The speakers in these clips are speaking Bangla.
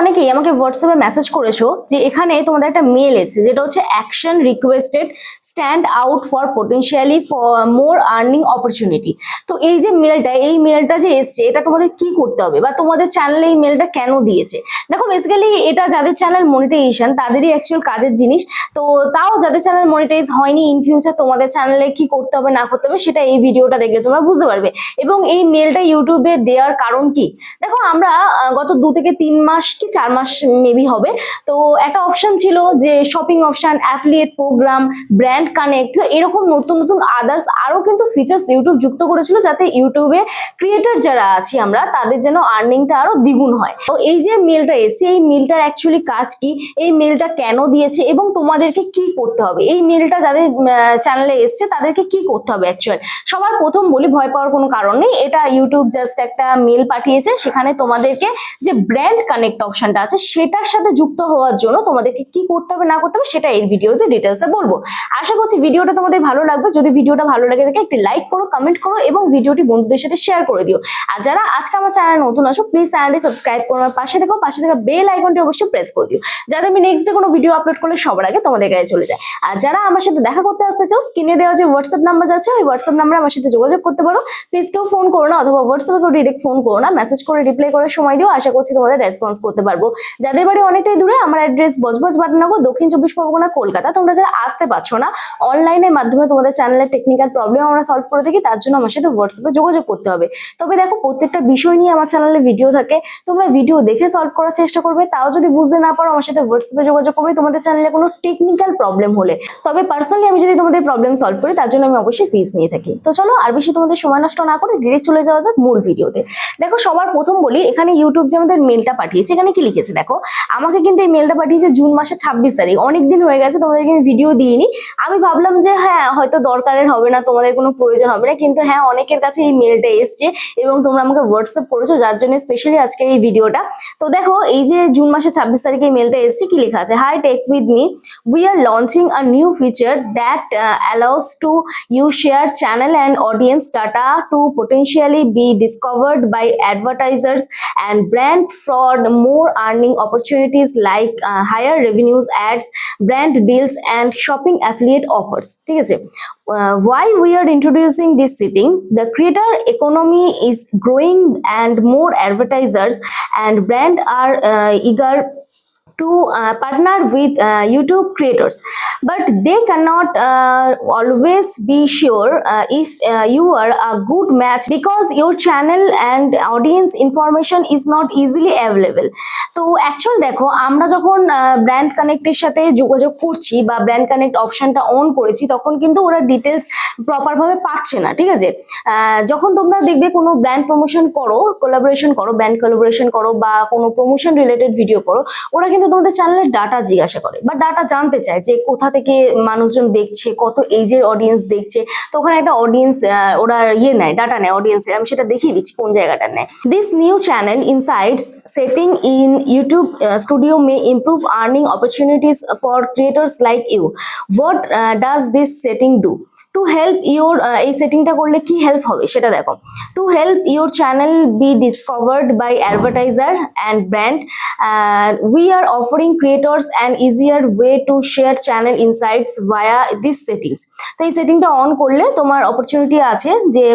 অনেকেই আমাকে হোয়াটসঅ্যাপে মেসেজ করেছ যে এখানে তোমাদের একটা মেল এসেছে, যেটা হচ্ছে action requested stand out for potentially for more earning opportunity তো এই যে মেলটা এই মেলটা যে এসছে, এটা তোমাদের কি করতে হবে? বা তোমাদের চ্যানেলে এই মেলটা কেন দিয়েছে? দেখো বেসিক্যালি এটা যাদের চ্যানেল মনিটাইজেশন তাদেরই অ্যাকচুয়াল কাজের জিনিস। তো তাও যাদের চ্যানেল মনিটাইজ হয়নি ইন ফিউচার তোমাদের চ্যানেলে কি করতে হবে, না করতে হবে, সেটা এই ভিডিওটা দেখলে তোমরা বুঝতে পারবে। এবং এই মেলটা ইউটিউবে দেওয়ার কারণ কি? দেখো, আমরা গত দু থেকে তিন মাস কি চার মাস মেবি হবে। তো একটা অপশন ছিল যে shopping option affiliate program brand connect এরকম নতুন নতুন আদার্স আরও কিন্তু ফিচার্স ইউটিউব যুক্ত করেছিল যাতে ইউটিউবে ক্রিয়েটার যারা আছি আমরা, তাদের যেন আর্নিংটা আরও দ্বিগুণ হয়। তো এই যে মেলটা এসছে, এই মেলটার অ্যাকচুয়ালি কাজ কি? এই মেলটা কেন দিয়েছে এবং তোমাদেরকে কি করতে হবে? এই মেলটা যাদের চ্যানেলে এসছে, তাদেরকে কি করতে হবে অ্যাকচুয়াল সবার প্রথম বলি, ভয় পাওয়ার কোনো কারণ নেই। এটা ইউটিউব জাস্ট একটা মেল পাঠিয়েছে, সেখানে তোমাদেরকে যে ব্র্যান্ড কানেক্ট অপশনটা আছে, সেটার সাথে যুক্ত হওয়ার জন্য তোমাদেরকে কি করতে হবে, না করতে হবে, সেটা এই ভিডিওতে ডিটেলসে বলব। আশা করছি ভিডিওটা তোমাদের ভালো লাগবে। যদি ভিডিওটা ভালো লাগে থাকে, একটি লাইক করো কমেন্ট করো এবং ভিডিওটি বন্ধুদের সাথে শেয়ার করে দিও। আর যারা আজকে আমার চ্যানেল নতুন আসো প্লিজ চ্যানেলটি সাবস্ক্রাইব করো আমার পাশে থেকো পাশে থাকা বেল আইকনটি অবশ্যই প্রেস করে দিও। যাতে আমি নেক্সট ডে কোনো ভিডিও আপলোড করলে সবার আগে তোমাদের কাছে চলে যায়। আর যারা আমার সাথে দেখা করতে আসতে চাও স্ক্রিনে দেওয়া যে হোয়াটসঅ্যাপ নাম্বার আছে, ওই হোয়াটসঅ্যাপ নাম্বারে আমার সাথে যোগাযোগ করতে পারো। প্লিজ কেউ ফোন করো না, অথবা হোয়াটসঅ্যাপে কেউ ডিরেক্ট ফোন করো না। মেসেজ করে রিপ্লাই করে সময় দিও। আশা করছি তোমাদের রেসপন্স করতে পারব। যাদের বাড়ি অনেকটাই দূরে, আমার অ্যাড্রেস বজবজ বাটনগর দক্ষিণ চব্বিশ পরগনা, কলকাতা। তোমরা যারা আসতে পারছ না অনলাইনের মাধ্যমে তোমাদের চ্যানেলের টেকনিক্যাল প্রবলেম আমরা সলভ করে থাকি তার জন্য আমার সাথে হোয়াটসঅ্যাপে যোগাযোগ করতে হবে। তবে দেখো, প্রত্যেকটা বিষয় নিয়ে আমার চ্যানেলে ভিডিও থাকে। তোমরা ভিডিও দেখে সলভ করার চেষ্টা করবে, তাও যদি বুঝতে না পারো, আমার সাথে হোয়াটসঅ্যাপে যোগাযোগ করবে, তোমাদের চ্যানেলে কোনো টেকনিক্যাল প্রবলেম হলে। তবে পার্সোনালি আমি যদি তোমাদের প্রবলেম সলভ করি, তার জন্য আমি অবশ্যই ফিস নিয়ে থাকি। তো চলো, আর বেশি তোমাদের সময় নষ্ট না করে ডিরেক্ট চলে যাওয়া যাক মূল ভিডিওতে দেখো, সবার প্রথম বলি, এখানে ইউটিউব যে আমাদের মেলটা পাঠিয়েছে, এখানে কি লিখেছে দেখো? আমাকে কিন্তু এই মেলটা পাঠিয়েছে জুন মাসের ছাব্বিশ তারিখ। অনেক দিন হয়ে গেছে, তোমাদেরকে আমি ভিডিও দিইনি। আমি ভাবলাম যে হ্যাঁ হয়তো দরকারের হবে না, তোমাদের কোনো প্রয়োজন হবে না, কিন্তু হ্যাঁ অনেকের কাছে এই মেলটা এসছে এবং তোমরা আমাকে হোয়াটসঅ্যাপ করেছ, যার জন্য স্পেশালি আজকের এই ভিডিওটা তো দেখো, এই যে জুন মাসের ছাব্বিশ তারিখে এই মেলটা এসছে, কি লেখা আছে? Hi tech with me we are launching a new feature that allows to you share channel and audience data to potentially be be by by and brand fraud fraud more earning opportunities like uh, higher revenues ads brand deals and shopping affiliate offers ঠিক আছে uh, why we are introducing this setting the creator economy is growing and more advertisers and brand are uh, eager to uh, partner with uh, YouTube creators, but they cannot uh, always be sure uh, if uh, you are a good match because your channel and audience information is not easily available. তো অ্যাকচুয়াল দেখো, আমরা যখন ব্র্যান্ড কানেক্টের সাথে যোগাযোগ করছি বা ব্র্যান্ড কানেক্ট অপশনটা অন করেছি, তখন কিন্তু ওরা ডিটেলস প্রপারভাবে পাচ্ছে না, ঠিক আছে? যখন তোমরা দেখবে কোনো ব্র্যান্ড প্রমোশন করো কোলাবোরেশন করো ব্র্যান্ড কোলাবোরেশন করো বা কোনো প্রমোশন রিলেটেড ভিডিও করো, ওরা কিন্তু তোমাদের চ্যানেলের ডাটা জিজ্ঞাসা করে। বা ডাটা জানতে চায় যে কোথা থেকে মানুষজন দেখছে, কত এজের অডিয়েন্স দেখছে। তো ওখানে একটা অডিয়েন্স ওরা ইয়ে নেয় ডাটা নেয় অডিয়েন্সের আমি সেটা দেখিয়ে দিচ্ছি কোন জায়গাটা নেয়। This new channel insights setting in YouTube uh, Studio may improve earning opportunities for creators like you. What uh, does this setting do? To help your এই সেটিংটা করলে কি হেল্প হবে সেটা দেখো। To help your channel be discovered by advertiser and brand we are offering creators and easier way to share channel insights via this settings তো এই সেটিংটা অন করলে তোমার অপরচুনিটি আছে যে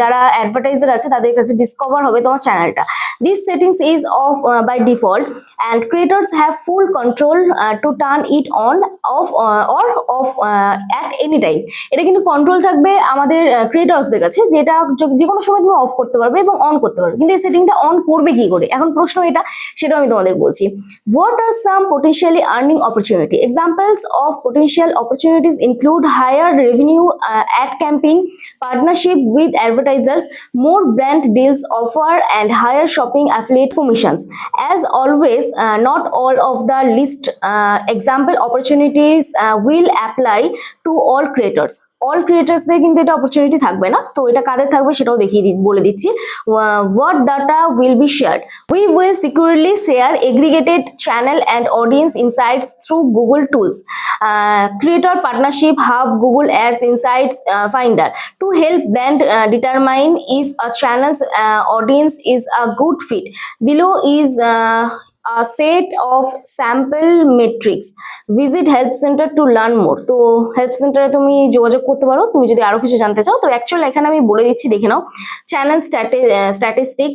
যারা অ্যাডভার্টাইজার আছে তাদের কাছে ডিসকভার হবে তোমার চ্যানেলটা this settings is off by default and creators have full control to turn it on off or off at any time এটা কিন্তু কন্ট্রোল থাকবে আমাদের ক্রিয়েটার্সদের কাছে, যেটা যে কোনো সময় তুমি অফ করতে পারবে এবং অন করতে পারবে। কিন্তু এই সেটিংটা অন করবে কি করে? এখন প্রশ্ন এটা সেটা আমি তোমাদের বলছি। What are some potentially earning opportunity examples of potential opportunities include higher revenue ad campaign partnership with advertisers more brand deals offer and higher shopping affiliate commissions as always not all of the list example opportunities will apply to all creators all ক্রিয়েটার্সদের কিন্তু এটা অপরচুনিটি থাকবে না। তো এটা কাদের থাকবে সেটাও দেখিয়ে বলে দিচ্ছি। What data will be shared we will securely share aggregated channel and audience insights through Google tools creator partnership hub Google Ads insights finder to help brand uh, if a channel's audience is a good fit below fit. Set of sample matrix visit help center to learn more. তো হেল্প সেন্টারে তুমি যোগাযোগ করতে পারো। তুমি যদি আরও কিছু জানতে চাও, তো অ্যাকচুয়ালি এখানে আমি বলে দিচ্ছি, দেখে নাও। চ্যানেল স্ট্যাটিস্টিক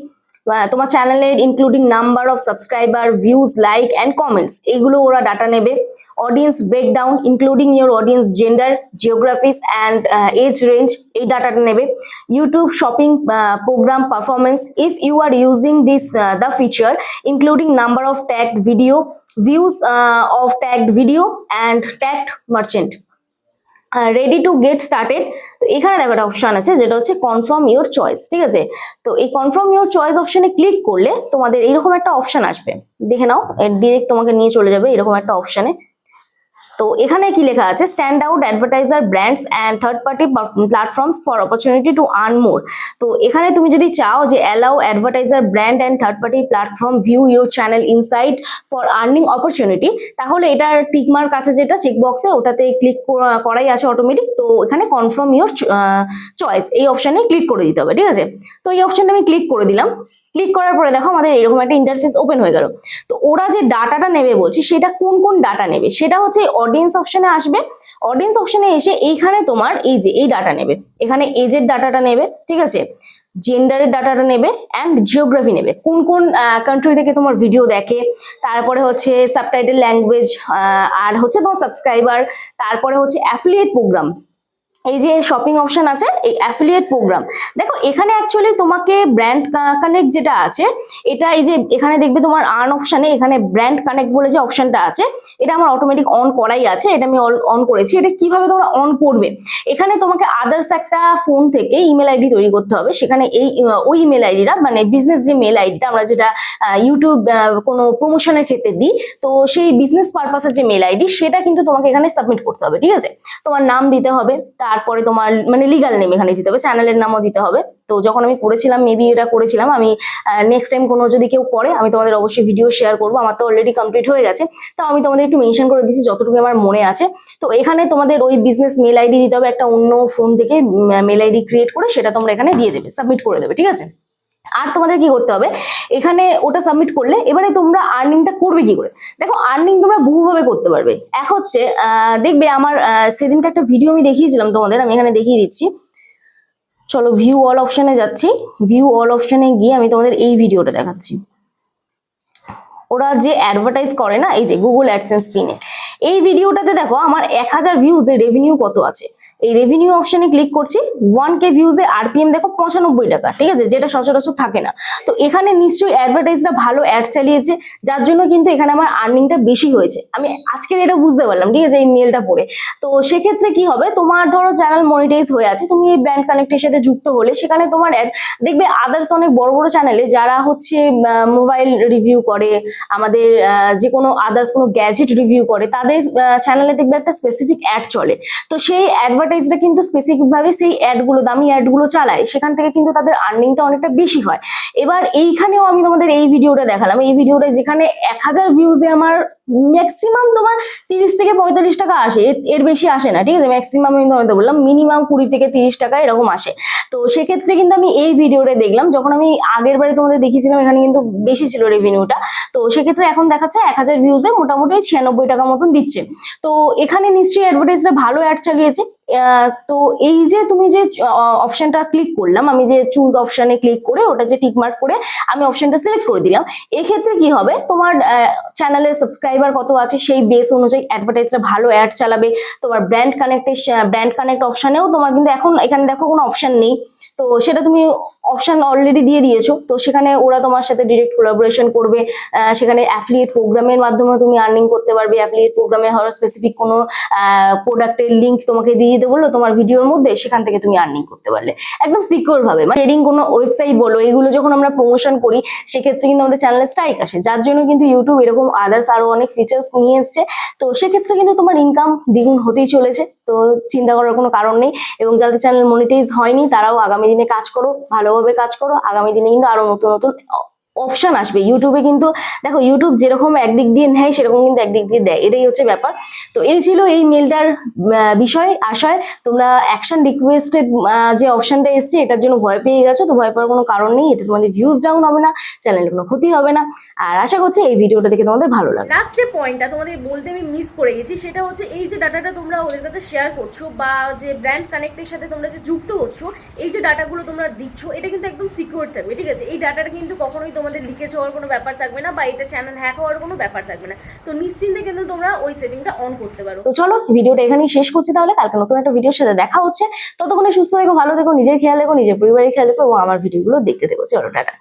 তোমার চ্যানেলের including number of subscriber views like and comments এগুলো ওরা ডাটা নেবে। Audience breakdown including your audience gender geographies and age range এই ডাটাটা নেবে। YouTube shopping program performance if you are using this the feature including number of tagged video views uh, of tagged video and tagged merchant ready to get started তো এখানে দেখো একটা অপশান আছে, যেটা হচ্ছে কনফার্ম ইউর চয়েস ঠিক আছে? তো এই কনফার্ম ইউর চয়েস অপশানে ক্লিক করলে তোমাদের এরকম একটা অপশান আসবে। দেখে নাও ডিরেক্ট তোমাকে নিয়ে চলে যাবে এরকম একটা অপশনে তো এখানে কি লেখা আছে? Stand out advertiser brands and third party platforms for opportunity to earn more তো এখানে তুমি যদি চাও যে allow advertiser brand and third party platform view your channel insight for earning opportunity তাহলে এটার টিকমার্ক আছে যেটা চেকবক্সে ওটাতে ক্লিক করাই আছে অটোমেটিক তো এখানে কনফার্ম ইউর চয়েস এই অপশানে ক্লিক করে দিতে হবে, ঠিক আছে? তো এই অপশানটা আমি ক্লিক করে দিলাম। ক্লিক করার পরে দেখো আমাদের এরকম একটা ইন্টারফেস ওপেন হয়ে গেল। তো ওরা যে ডাটাটা নেবে বলছি, সেটা কোন কোন ডাটা নেবে? সেটা হচ্ছে অডিয়েন্স অপশনে আসবে। অডিয়েন্স অপশনে এসে এইখানে তোমার এই যে, এই ডাটা নেবে। এখানে এজের ডাটাটা নেবে, ঠিক আছে? জেন্ডারের ডাটাটা নেবে অ্যান্ড জিওগ্রাফি নেবে। কোন কোন কান্ট্রি থেকে তোমার ভিডিও দেখে। তারপরে হচ্ছে সাবটাইটেল ল্যাঙ্গুয়েজ আর হচ্ছে তোমার সাবস্ক্রাইবার তারপরে হচ্ছে অ্যাফিলিয়েট প্রোগ্রাম এই যে শপিং অপশন আছে, এই অ্যাফিলিয়েট প্রোগ্রাম দেখো এখানে অ্যাকচুয়ালি তোমাকে ব্র্যান্ড কানেক্ট যেটা আছে, এটা এই যে এখানে দেখবে তোমার আর্ন অপশানে এখানে ব্র্যান্ড কানেক্ট বলে যে অপশানটা আছে, এটা আমার অটোমেটিক অন করাই আছে, এটা আমি অন করেছি, এটা কীভাবে তোমরা অন করবে? এখানে তোমাকে আদার্স একটা ফোন থেকে ইমেল আইডি তৈরি করতে হবে, সেখানে এই, ওই ইমেল আইডিটা মানে বিজনেস যে মেল আইডিটা আমরা যেটা ইউটিউব কোনো প্রমোশনের ক্ষেত্রে দিই, তো সেই বিজনেস পারপাসের যে মেল আইডি সেটা কিন্তু তোমাকে এখানে সাবমিট করতে হবে, ঠিক আছে? তোমার নাম দিতে হবে তারপরে তোমার মানে লিগাল নেম এখানে দিতে হবে চ্যানেলের নামও দিতে হবে। তো যখন আমি করেছিলাম মেবি এটা করেছিলাম, আমি নেক্সট টাইম কোনো যদি কেউ করে আমি তোমাদের অবশ্যই ভিডিও শেয়ার করব। আমার তো অলরেডি কমপ্লিট হয়ে গেছে। তো আমি তোমাদের একটু মেনশন করে দিচ্ছি, যতটুকু আমার মনে আছে। তো এখানে তোমাদের ওই বিজনেস মেল আইডি দিতে হবে, একটা অন্য ফোন থেকে মেল আইডি ক্রিয়েট করে সেটা তোমরা এখানে দিয়ে দেবে সাবমিট করে দেবে, ঠিক আছে? আর তোমাদের কি করতে হবে? এখানে ওটা সাবমিট করলে এবারে তোমরা আর্নিংটা করবে কি করে? দেখো আর্নিং তোমরা বহুভাবে করতে পারবে। এক হচ্ছে দেখবে আমার আহ, সেদিনকে একটা ভিডিও আমি দেখিয়েছিলাম তোমাদের আমি এখানে দেখিয়ে দিচ্ছি। চলো ভিউ অল অপশনে যাচ্ছি। ভিউ অল অপশনে গিয়ে আমি তোমাদের এই ভিডিওটা দেখাচ্ছি। ওরা যে অ্যাডভার্টাইজ করে না এই যে গুগল অ্যাডসেন্স পিনে এই ভিডিওটাতে দেখো আমার এক হাজার ভিউজে রেভিনিউ কত আছে? এই রেভিনিউ অপশনে ক্লিক করছি ওয়ান কে ভিউজে আরপিএম দেখো পঁচানব্বই টাকা, ঠিক আছে? যেটা সচরাচর থাকে না। তো এখানে নিশ্চয়ই অ্যাডভার্টাইজরা ভালো অ্যাড চালিয়েছে, যার জন্য কিন্তু এখানে আমার আর্নিংটা বেশি হয়েছে। আমি আজকের এটা বুঝতে পারলাম, ঠিক আছে? এই মেলটা পড়ে। তো সেক্ষেত্রে কি হবে? তোমার ধরো চ্যানেল মনিটাইজ হয়ে আছে, তুমি এই ব্র্যান্ড কানেক্টের সাথে যুক্ত হলে সেখানে তোমার অ্যাড দেখবে আদার্স অনেক বড় বড় চ্যানেলে যারা হচ্ছে মোবাইল রিভিউ করে, আমাদের যে কোনো আদার্স কোনো গ্যাজেট রিভিউ করে, তাদের চ্যানেলে দেখবে একটা স্পেসিফিক অ্যাড চলে। তো সেই অ্যাডভার্টাইজটা কিন্তু স্পেসিফিকভাবে সেই অ্যাডগুলো দামি অ্যাডগুলো চালায়। সেখান থেকে কিন্তু তাদের আর্নিংটা অনেকটা বেশি হয়। এবার এইখানেও আমি তোমাদের এই ভিডিওটা দেখালাম। এই ভিডিওটা যেখানে এক হাজার ভিউজে আমার ম্যাক্সিমাম তোমার তিরিশ থেকে পঁয়তাল্লিশ টাকা আসে। এর- বেশি আসে না, ঠিক আছে? ম্যাক্সিমাম আমি তোমাদের বললাম মিনিমাম কুড়ি থেকে তিরিশ টাকা এরকম আসে। তো সেক্ষেত্রে কিন্তু আমি এই ভিডিওটা দেখলাম, যখন আমি আগের বারে তোমাদের দেখিয়েছিলাম, এখানে কিন্তু বেশি ছিল রেভিনিউটা তো সেক্ষেত্রে এখন দেখাচ্ছে এক হাজার ভিউজে মোটামুটি ছিয়ানব্বই টাকা মতন দিচ্ছে। তো এখানে নিশ্চয়ই অ্যাডভার্টাইজরা ভালো অ্যাড চালিয়েছে। তো এই যে তুমি যে অপশনটা ক্লিক করলাম, আমি যে চুজ অপশনে ক্লিক করে, ওটা যে টিকমার্ক করে, আমি অপশনটা সিলেক্ট করে দিলাম। এক্ষেত্রে কি হবে? তোমার চ্যানেলে সাবস্ক্রাইবার কত আছে? সেই বেস অনুযায়ী অ্যাডভার্টাইজরা ভালো অ্যাড চালাবে। তোমার ব্র্যান্ড কানেক্টের ব্র্যান্ড কানেক্ট অপশানেও তোমার কিন্তু এখন এখানে দেখো কোনো অপশান নেই। তো সেটা তুমি অপশন অলরেডি দিয়ে দিয়েছ। তো সেখানে ওরা তোমার সাথে ডিরেক্ট কোলাবোরেশন করবে। সেখানে অ্যাফিলিয়েট প্রোগ্রামের মাধ্যমে তুমি আর্নিং করতে পারবে। অ্যাফিলিয়েট প্রোগ্রামে হওয়ার স্পেসিফিক কোনো প্রোডাক্টের লিঙ্ক তোমাকে দিয়ে দিতে বলল তোমার ভিডিওর মধ্যে। সেখান থেকে তুমি আর্নিং করতে পারলে। একদম সিকিউর ভাবে। মানে ট্রেডিং কোনো ওয়েবসাইট বলো, এগুলো যখন আমরা প্রমোশন করি, সেক্ষেত্রে কিন্তু আমাদের চ্যানেলে স্ট্রাইক আসে। যার জন্য কিন্তু ইউটিউব এরকম আদার্স আরও অনেক ফিচার্স নিয়ে এসছে। তো সেক্ষেত্রে কিন্তু তোমার ইনকাম দ্বিগুণ হতেই চলেছে। তো চিন্তা করার কোনো কারণ নেই এবং যাদের চ্যানেল মনিটাইজ হয়নি তারাও আগামী দিনে কাজ করো, ভালোভাবে কাজ করো, আগামী দিনে কিন্তু আরও নতুন নতুন অপশন আসবে। ইউটিউবে কিন্তু, দেখো ইউটিউব যেরকম একদিক দিয়ে নেয়, সেরকম কিন্তু একদিক দিয়ে দেয়। এটাই হচ্ছে ব্যাপার। তো এই ছিল এই মেলটার বিষয়, আশয়। তোমরা অ্যাকশন রিকোয়েস্টেড যে অপশনটা এসছে, এটার জন্য ভয় পেয়ে গেছো, তো ভয় পাওয়ার কোনো কারণ নেই। এতে তোমাদের ভিউজ ডাউন হবে না চ্যানেলে কোনো ক্ষতি হবে না। আর আশা করছি এই ভিডিওটা দেখে তোমাদের ভালো লাগবে। লাস্ট যে পয়েন্টটা তোমাদের বলতে আমি মিস করে গেছি, সেটা হচ্ছে এই যে ডাটাটা তোমরা ওদের কাছে শেয়ার করছ বা যে ব্র্যান্ড কানেক্টের সাথে তোমরা যে যুক্ত হচ্ছ, এই যে ডাটাগুলো তোমরা দিচ্ছ, এটা কিন্তু একদম সিকিউর থাকবে, ঠিক আছে? এই ডাটাটা কিন্তু কখনোই তোমাদের লিকেজ হওয়ার কোনো ব্যাপার থাকবে না বা এতে চ্যানেল হ্যাক হওয়ার কোনো ব্যাপার থাকবে না। তো নিশ্চিন্তে কিন্তু তোমরা ওই সেটিংটা অন করতে পারো। তো চলো, ভিডিওটা এখানেই শেষ করছি তাহলে। কালকে নতুন একটা ভিডিওর সাথে দেখা হচ্ছে। ততক্ষণে সুস্থ থেকো, ভালো থেকো, নিজের খেয়াল রেখো, নিজের পরিবারের খেয়াল রেখো এবং আমার ভিডিওগুলো দেখতে দেখো চলো, টাটা।